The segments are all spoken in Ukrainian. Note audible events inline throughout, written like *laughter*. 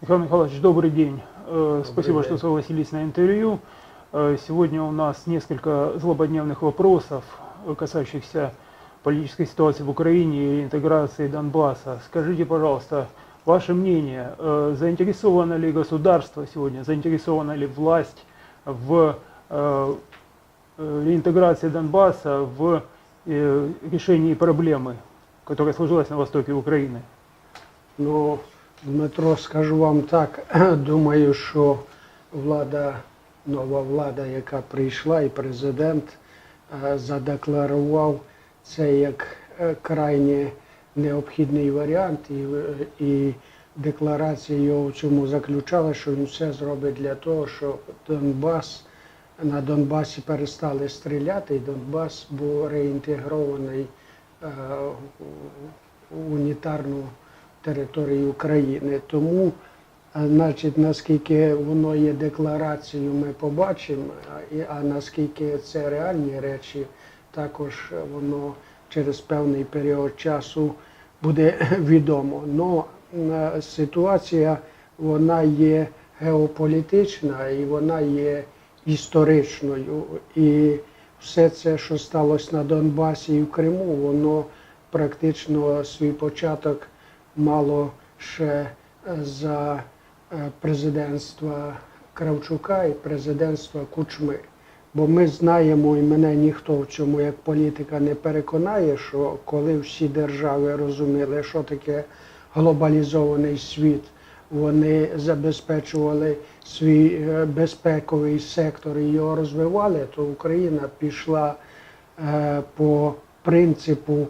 Михаил Михайлович, добрый день. Э, Спасибо, что согласились на интервью. Э, Сегодня у нас несколько злободневных вопросов, э, касающихся политической ситуации в Украине и интеграции Донбасса. Скажите, пожалуйста, ваше мнение, заинтересовано ли государство сегодня, заинтересована ли власть в реинтеграции Донбасса, в решении проблемы, которая сложилась на востоке Украины? Ну, Дмитро, скажу вам так, *clears throat* думаю, що влада, нова влада, яка прийшла, і президент е, задекларував це як е, крайне необхідний варіант, і, е, і декларація його в цьому заключала, що він все зробить для того, щоб Донбас на Донбасі перестали стріляти, і Донбас був реінтегрований в унітарну територію України. Тому, значить, наскільки воно є декларацією, ми побачимо, а, наскільки це реальні речі, також воно через певний період часу буде *laughs* відомо. Но ситуація вона є геополітична і вона є історичною. І все це, що сталося на Донбасі і в Криму, воно практично свій початок мало ще е, за е, президентства Кравчука і президентства Кучми. Бо ми знаємо, і мене ніхто в цьому як політика не переконає, що коли всі держави розуміли, що таке глобалізований світ, вони забезпечували свій е, безпековий сектор і його розвивали, то Україна пішла по принципу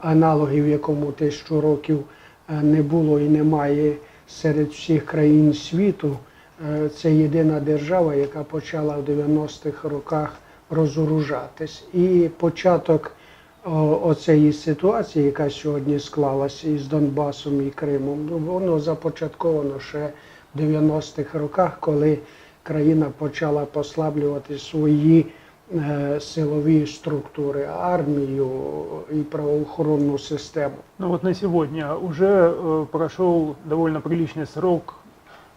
аналогів, якому тисячу років е, не було і немає серед всіх країн світу. Е, Це єдина держава, яка почала в 90-х роках розоружатись. І початок оцеї ситуації, яка сьогодні склалася із Донбасом і Кримом, ну, воно започатковано ще в 90-х роках, коли країна почала послаблювати свої е, силові структури, армію і правоохоронну систему. Ну вот на сегодня уже э, прошел довольно приличный срок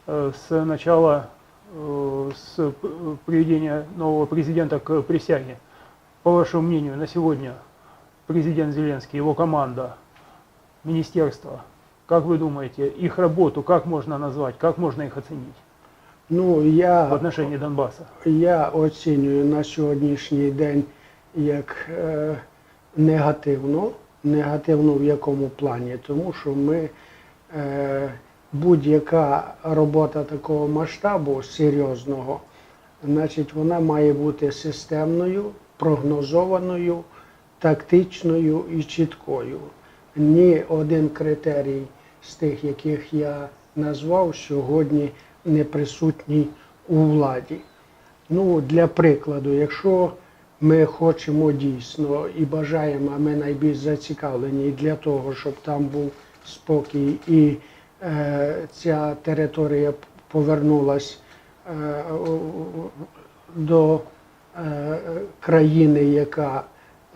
э, с начала, э, с п- приведения нового президента к присяге. По вашему мнению, на сегодня президент Зеленский, его команда, министерство, как вы думаете, их работу как можно назвать, как можно их оценить Ну, я в отношении Донбасса? Я оцінюю на сьогоднішній день як е, негативно. Негативно в якому плані? Тому що ми е, будь-яка робота такого масштабу серйозного, значить, вона має бути системною, прогнозованою, тактичною і чіткою. Ні один критерій з тих, яких я назвав, сьогодні не присутній у владі. Ну, для прикладу, якщо ми хочемо дійсно і бажаємо, а ми найбільш зацікавлені для того, щоб там був спокій і е, ця територія повернулась е, до е, країни, яка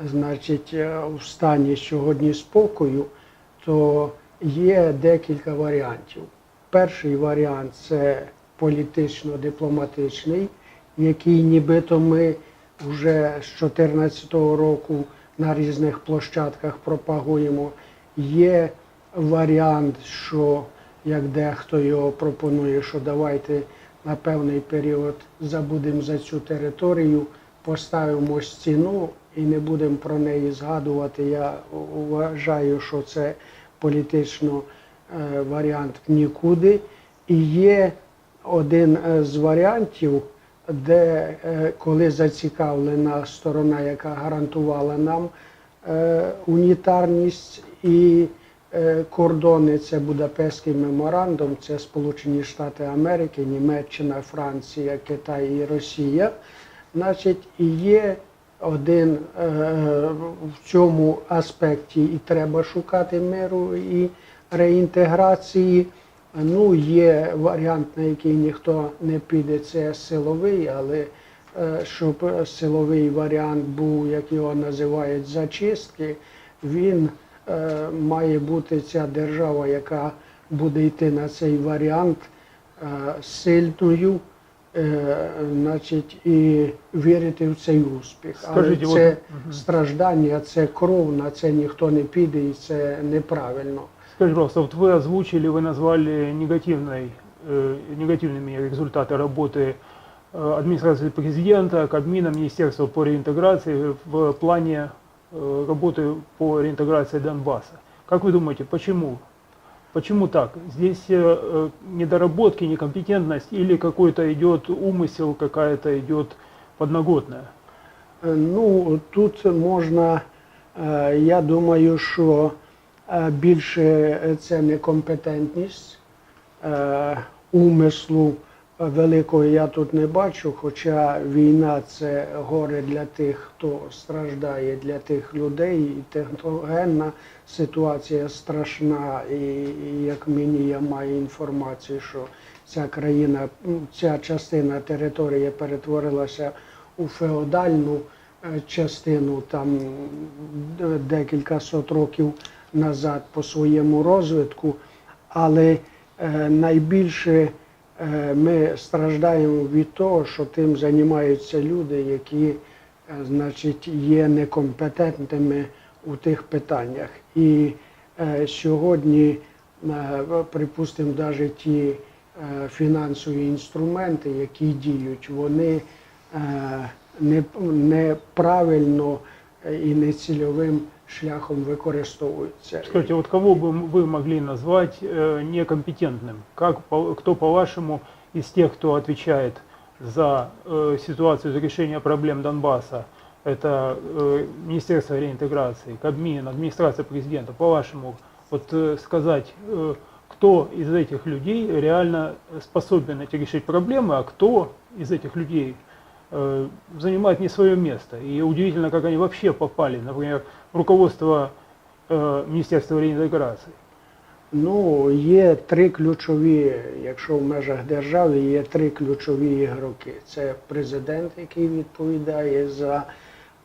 значить, е, в стані сьогодні спокою, то є декілька варіантів. Перший варіант це політично-дипломатичний, який нібито ми вже з 2014 року на різних площадках пропагуємо. Є варіант, що як дехто його пропонує, що давайте на певний період забудемо за цю територію, поставимо стіну і не будемо про неї згадувати. Я вважаю, що це політично варіант в нікуди. І є один е, з варіантів, де е, коли зацікавлена сторона, яка гарантувала нам е, унітарність і е, кордони, це Будапештський меморандум, це Сполучені Штати Америки, Німеччина, Франція, Китай і Росія. Значить, і є один е, в цьому аспекті і треба шукати миру і реінтеграції. Ну, є варіант, на який ніхто не піде, це силовий, але е, щоб силовий варіант був, як його називають, зачистки, він е, має бути ця держава, яка буде йти на цей варіант е, сильною, значить, і вірити в цей успіх. Скажіть, Але це от, страждання, це кров, на це ніхто не піде і це неправильно. Скажите, пожалуйста, вот вы озвучили, вы назвали негативной, э, негативными результаты работы э, администрации президента, Кабмина, Министерства по реинтеграции в плане э, работы по реинтеграции Донбасса. Как вы думаете, почему? Почему так? Здесь э, э, недоработки, некомпетентность или какой-то идет умысел, какая-то идет подноготная? Е, Ну, тут можна, е, я думаю, е, більше це некомпетентність, е, умислу великого я тут не бачу, хоча війна це горе для тих, хто страждає, для тих людей, і техногенна ситуація страшна, і, як мені я маю інформацію, що ця країна, ця частина території перетворилася у феодальну е, частину там декілька сот років назад по своєму розвитку, але е, найбільше е, ми страждаємо від того, що тим займаються люди, які е, значить, є некомпетентними у тих питаннях. І сьогодні, припустимо, навіть ті фінансові інструменти, які діють, вони неправильно і нецільовим шляхом використовуються. Скажите, вот кого бы вы могли назвать э, некомпетентным? Как, кто, по-вашему, из тех, кто отвечает за э, ситуацию, за решение проблем Донбасса, это э, Министерство реинтеграции, Кабмин, администрация президента, по-вашему, вот сказать, кто из этих людей реально способен эти решить проблемы, а кто из этих людей занимает не свое место. И удивительно, как они вообще попали, например, в руководство э, Министерства реинтеграции. Ну, є три ключові, якщо в межах держави є три ключові ігроки. Це президент, який відповідає за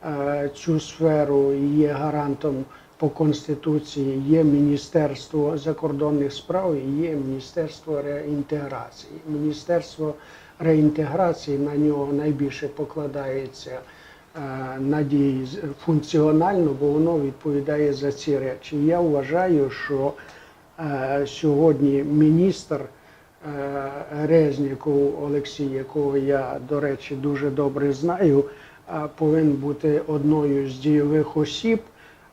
е, цю сферу, є гарантом по Конституції, є Міністерство закордонних справ і є Міністерство реінтеграції. Міністерство реінтеграції на нього найбільше покладається е, надії функціонально, бо воно відповідає за ці речі. Я вважаю, що е, сьогодні міністр е, Резніков Олексій, якого я, до речі, дуже добре знаю, е, повинен бути одною з дійових осіб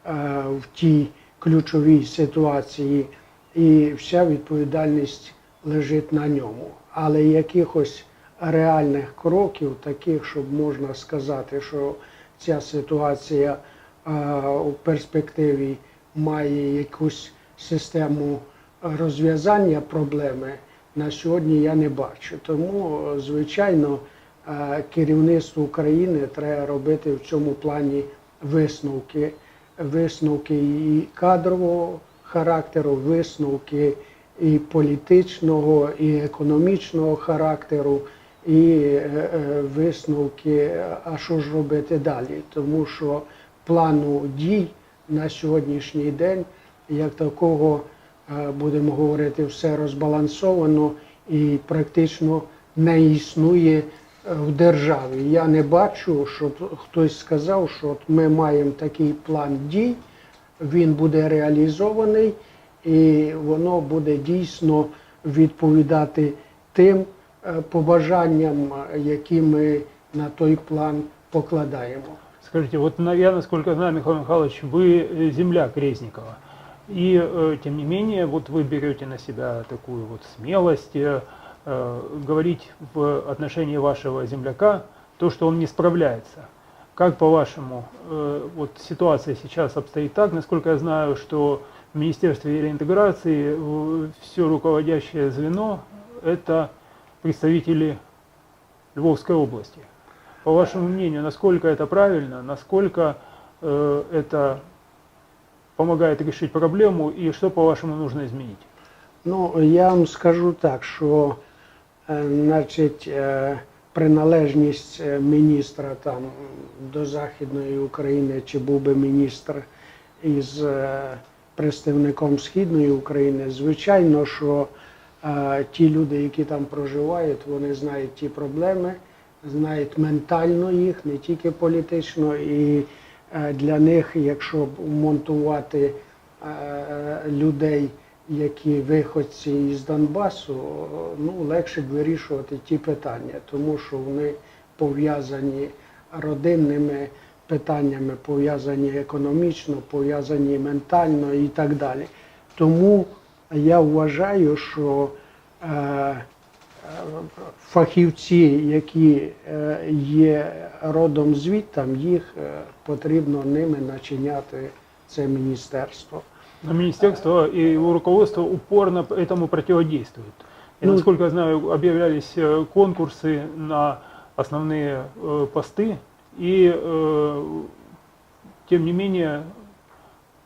е, в тій ключовій ситуації, і вся відповідальність лежить на ньому. Але якихось реальних кроків, таких, щоб можна сказати, що ця ситуація е, у перспективі має якусь систему розв'язання проблеми, на сьогодні я не бачу. Тому, звичайно, е, керівництву України треба робити в цьому плані висновки, висновки і кадрового характеру, висновки і політичного, і економічного характеру, і е, е, висновки, а що ж робити далі. Тому що плану дій на сьогоднішній день, як такого, е, будемо говорити, все розбалансовано і практично не існує в державі. Я не бачу, щоб хтось сказав, що от ми маємо такий план дій, він буде реалізований і воно буде дійсно відповідати тим побажанням, які ми на той план покладаємо. Скажите, вот я, насколько знаю, Михаил Михайлович, вы э, земляк Резникова. И, э, тем не менее, вот вы берете на себя такую вот смелость э, э, говорить в отношении вашего земляка то, что он не справляется. Как по-вашему, э, вот ситуация сейчас обстоит так, насколько я знаю, что в Министерстве реинтеграции все руководящее звено – это представители Львовской области. По вашему мнению, насколько это правильно, насколько э, это помогает решить проблему и что, по-вашему, нужно изменить? Ну, я вам скажу так, що е, значить, е, приналежність е, міністра там до Західної України, чи був би міністр із е, представником Східної України. Звичайно, що е, ті люди, які там проживають, вони знають ті проблеми, знають ментально їх, не тільки політично. І е, для них, якщо монтувати е, людей, які виходці із Донбасу, ну легше б вирішувати ті питання, тому що вони пов'язані родинними питаннями, пов'язані економічно, пов'язані ментально і так далі. Тому я вважаю, що е, е, фахівці, які е, є родом звідтам, їх е, потрібно ними начиняти це міністерство. Но министерство и его руководство упорно этому противодействует. И, Ну, насколько я знаю, объявлялись э, конкурсы на основные э, посты, и э, тем не менее,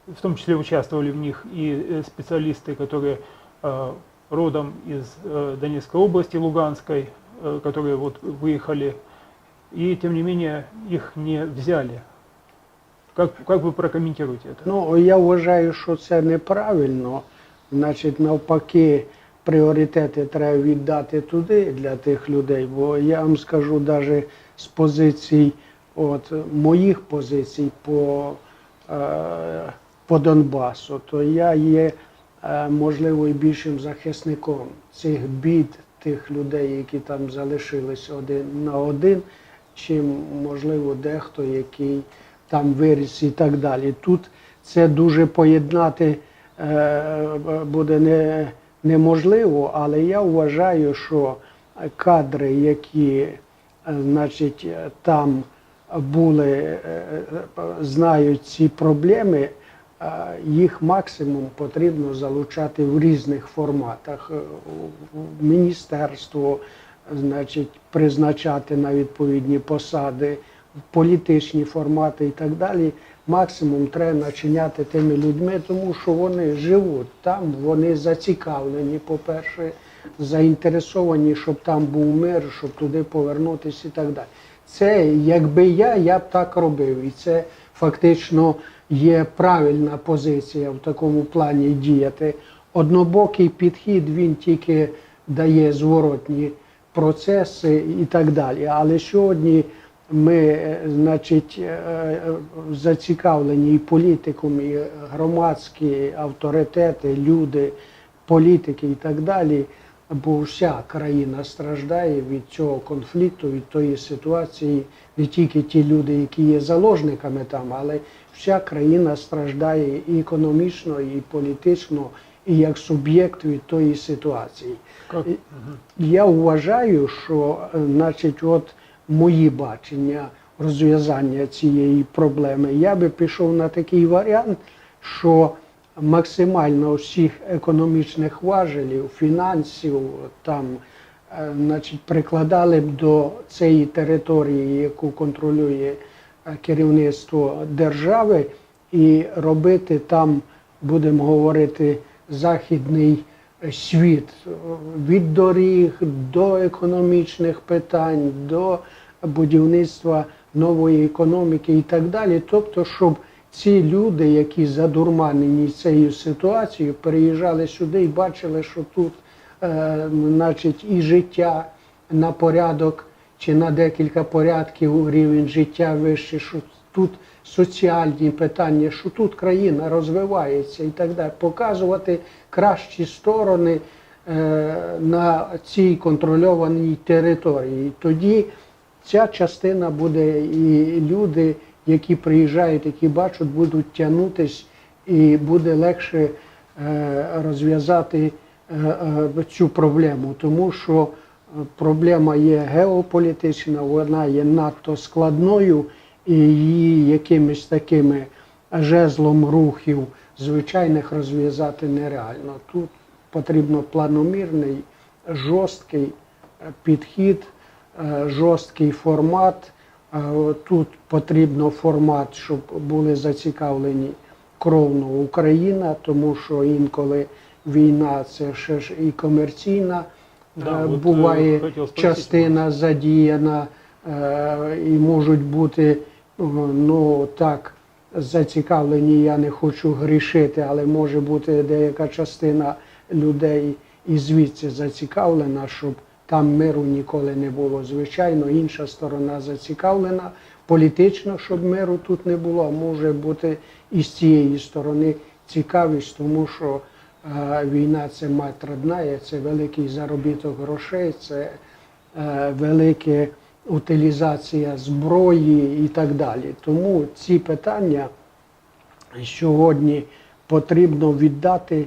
в том числе участвовали в них и э, специалисты, которые э, родом из э, Донецкой области, Луганской, э, которые вот выехали, и тем не менее их не взяли. Как, как вы прокомментируете это? Ну, я вважаю, що це неправильно. Значить, навпаки, пріоритети треба віддати туди для тих людей. Бо я вам скажу навіть з позицій, от моїх позицій по, е, по Донбасу, то я є, е, можливо, і більшим захисником цих бід тих людей, які там залишились один на один, чим, можливо, дехто, який там виріс і так далі. Тут це дуже поєднати е, буде не, неможливо, але я вважаю, що кадри, які е, значить, там були, знають ці проблеми, їх максимум потрібно залучати в різних форматах. Е, в- в Міністерство, значить, призначати на відповідні посади, політичні формати і так далі. Максимум треба начиняти тими людьми, тому що вони живуть там, вони зацікавлені, по-перше, заінтересовані, щоб там був мир, щоб туди повернутися і так далі. Це якби я, я б так робив. І це фактично є правильна позиція в такому плані діяти. Однобокий підхід він тільки дає зворотні процеси і так далі. Але сьогодні ми, е, значить, е, е, зацікавлені і політикум, і громадські авторитети, люди, політики і так далі. Бо вся країна страждає від цього конфлікту, від тої ситуації, не тільки ті люди, які є заложниками там, але вся країна страждає і економічно, і політично, і як суб'єкт від тої ситуації. Я вважаю, що е, значить, от мої бачення розв'язання цієї проблеми, я би пішов на такий варіант, що максимально всіх економічних важелів, фінансів там, е, значить, прикладали б до цієї території, яку контролює керівництво держави, і робити там, будемо говорити, західний світ від доріг до економічних питань, до будівництва нової економіки і так далі. Тобто, щоб ці люди, які задурманені цією ситуацією, переїжджали сюди і бачили, що тут, е, значить, і життя на порядок чи на декілька порядків рівень життя вищий, що тут соціальні питання, що тут країна розвивається і так далі. Показувати кращі сторони е, на цій контрольованій території. Тоді ця частина буде і люди, які приїжджають, які бачать, будуть тягнутись, і буде легше е, розв'язати е, е, цю проблему, тому що проблема є геополітична, вона є надто складною і її якимись такими жезлом рухів звичайних розв'язати нереально. Тут потрібно планомірний, жорсткий е, підхід, е, жорсткий формат. Е, Тут потрібно формат, щоб були зацікавлені кровно Україна, тому що інколи війна це ще ж і комерційна Да, е, от, е, буває частина задіяна, е, і можуть бути ну так зацікавлені, я не хочу грішити, але може бути деяка частина людей і звідси зацікавлена, щоб там миру ніколи не було. Звичайно, інша сторона зацікавлена політично, щоб миру тут не було. А може бути і з цієї сторони цікавість, тому що війна це мать родна, це великий заробіток грошей, це е, велика утилізація зброї і так далі. Тому ці питання сьогодні потрібно віддати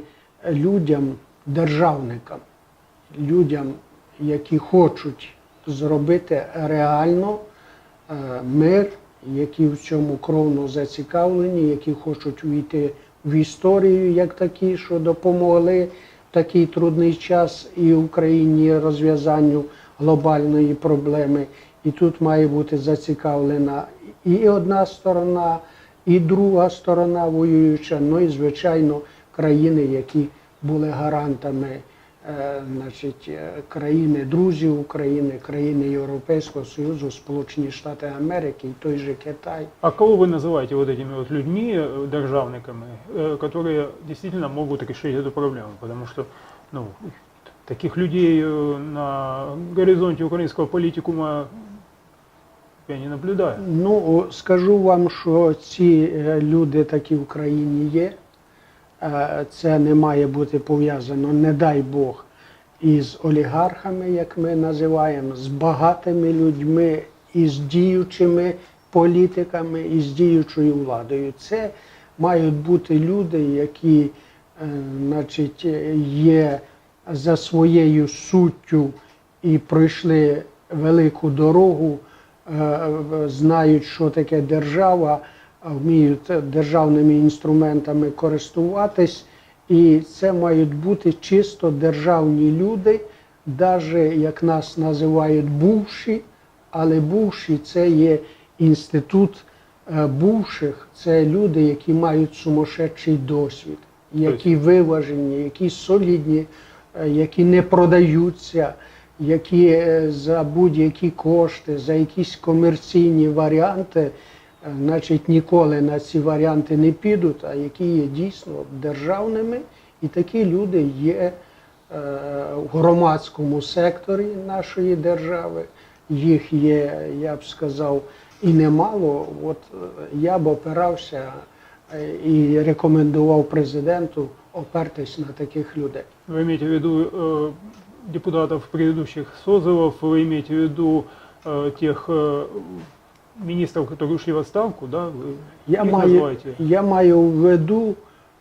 людям, державникам, людям, які хочуть зробити реально е, мир, які в цьому кровно зацікавлені, які хочуть увійти в історію як такі, що допомогли в такий трудний час і Україні розв'язанню глобальної проблеми. І тут має бути зацікавлена і одна сторона, і друга сторона воююча, ну і звичайно країни, які були гарантами, значить, е, країни друзів України, країни Європейського Союзу, Сполучені Штати Америки і той же Китай. А кого вы называете вот этими вот людьми, э, державниками, э, которые действительно могут решить эту проблему? Потому что ну, таких людей э, на горизонте украинского политикума я не наблюдаю. Ну, скажу вам, що ці е, люди такі в країні є. Е, Це не має бути пов'язано, не дай Бог, із олігархами, як ми називаємо, з багатими людьми, із діючими політиками, і з діючою владою. Це мають бути люди, які е, значить, є за своєю суттю і пройшли велику дорогу е, знають, що таке держава, вміють державними інструментами користуватись. І це мають бути чисто державні люди, навіть як нас називають бувші, але бувші це є інститут е, бувших, це люди, які мають сумасшедший досвід, які виважені, які солідні, е, які не продаються які е, за будь-які кошти, за якісь комерційні варіанти, значить, ніколи на ці варіанти не підуть, а які є дійсно державними, і такі люди є е, в громадському секторі нашої держави. Їх є, я б сказав, і немало. От е, я б опирався е, і рекомендував президенту опертись на таких людей. Вы имеете в виду э, депутатов предыдущих созывов, вы имеете в виду э, тех э, министров, которые ушли в отставку, да? Вы Я их маю, называете? я маю в виду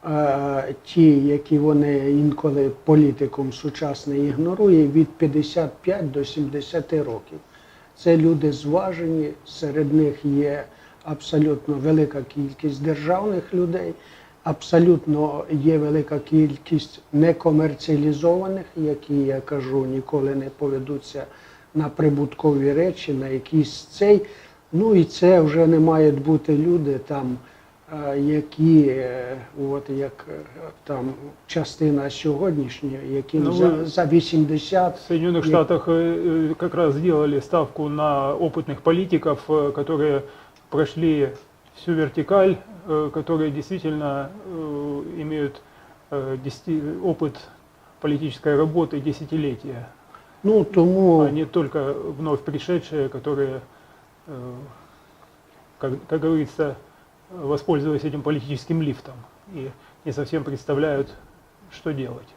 е, ті, які вони інколи політикум сучасний ігнорує, від 55 до 70 років. Це люди зважені, серед них є абсолютно велика кількість державних людей, абсолютно є велика кількість некомерціалізованих, які, я кажу, ніколи не поведуться на прибуткові речі, на якісь цей. Ну і це вже не мають бути люди там, е, які, е, от як е, там частина сьогоднішньої, яким Ну, за, ви- за 80 В Соединенных Нет. Штатах э, э, как раз сделали ставку на опытных политиков, э, которые прошли всю вертикаль, э, которые действительно э, имеют э, десяти- опыт политической работы десятилетия, Ну тому а не только вновь пришедшие, которые, э, как, как говорится, воспользовались этим политическим лифтом и не совсем представляют, что делать.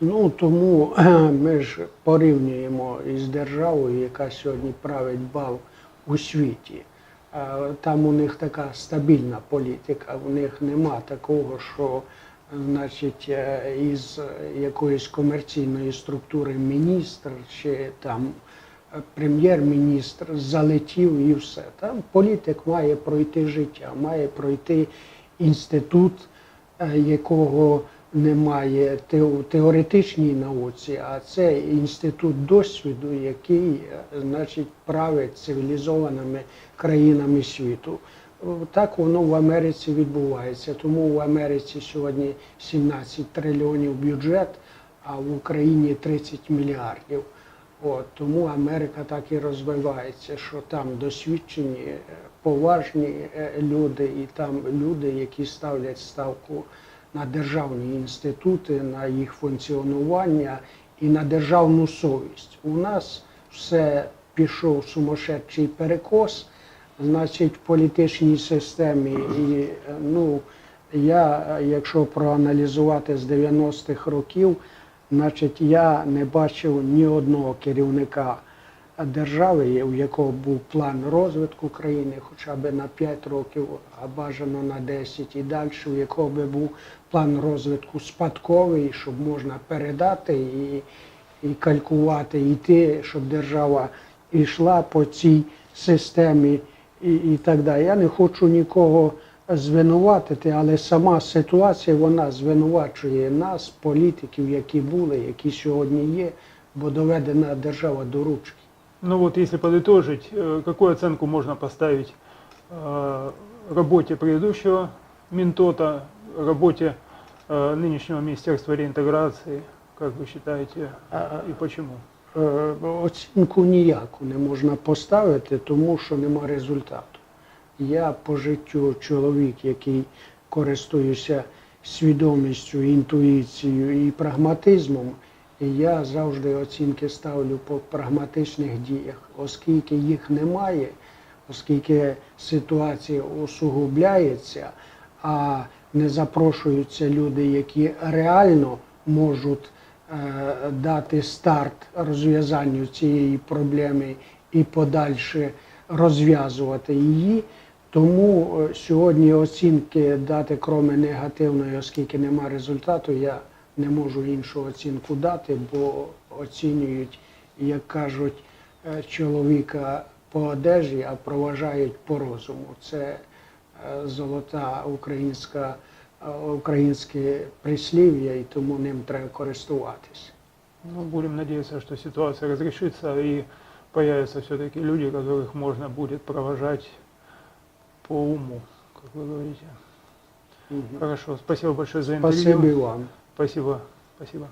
Ну тому *clears throat* ми ж порівнюємо із державою, яка сьогодні править бал у світі. Там у них така стабільна політика, у них нема такого, що значить, е, із якоїсь комерційної структури міністр чи там прем'єр-міністр залетів і все. Там політик має пройти життя, має пройти інститут, е, якого немає те- теоретичній науці, а це інститут досвіду, який е, значить править цивілізованими країнами світу. Так воно в Америці відбувається. Тому в Америці сьогодні 17 трильйонів бюджет, а в Україні 30 мільярдів. От, тому Америка так і розвивається, що там досвідчені, е, поважні е, люди, і там люди, які ставлять ставку на державні інститути, на їх функціонування і на державну совість. У нас все пішов сумасшедший перекос, значить, в політичній системі. І е, ну, я, якщо проаналізувати з 90-х років, значить, я не бачив ні одного керівника держави, у якого був план розвитку країни, хоча б на 5 років, а бажано на 10 і далі, у якого би був план розвитку спадковий, щоб можна передати і, і калькувати, йти, щоб держава йшла по цій системі і, і так далі. Я не хочу нікого звинуватити, але сама ситуація вона звинувачує нас, політиків, які були, які сьогодні є, бо доведена держава до ручки. Ну вот если подытожить, э, какую оценку можно поставить э, работе предыдущего Минтота, работе э, нынешнего Министерства реинтеграции, как вы считаете, и почему? Е, Оцінку ніяку не можна поставити, тому що нема результату. Я по життю чоловік, який користуюся свідомістю, інтуїцією і прагматизмом, я завжди оцінки ставлю по прагматичних діях, оскільки їх немає, оскільки ситуація усугубляється, а не запрошуються люди, які реально можуть е, дати старт розв'язанню цієї проблеми і подальше розв'язувати її. Тому е, сьогодні оцінки дати, кроме негативної, оскільки нема результату, я не можу іншу оцінку дати, бо оцінюють, як кажуть, е, чоловіка по одежі, а проважають по розуму. Це е, золота українська, українське прислів'я, і тому ним треба користуватися. Ну, будем надеяться, что ситуация разрешится и появятся все-таки люди, которых можно будет провожать по уму, как вы говорите. Угу. Хорошо, спасибо большое за интервью. Спасибі вам. Спасибо, спасибо.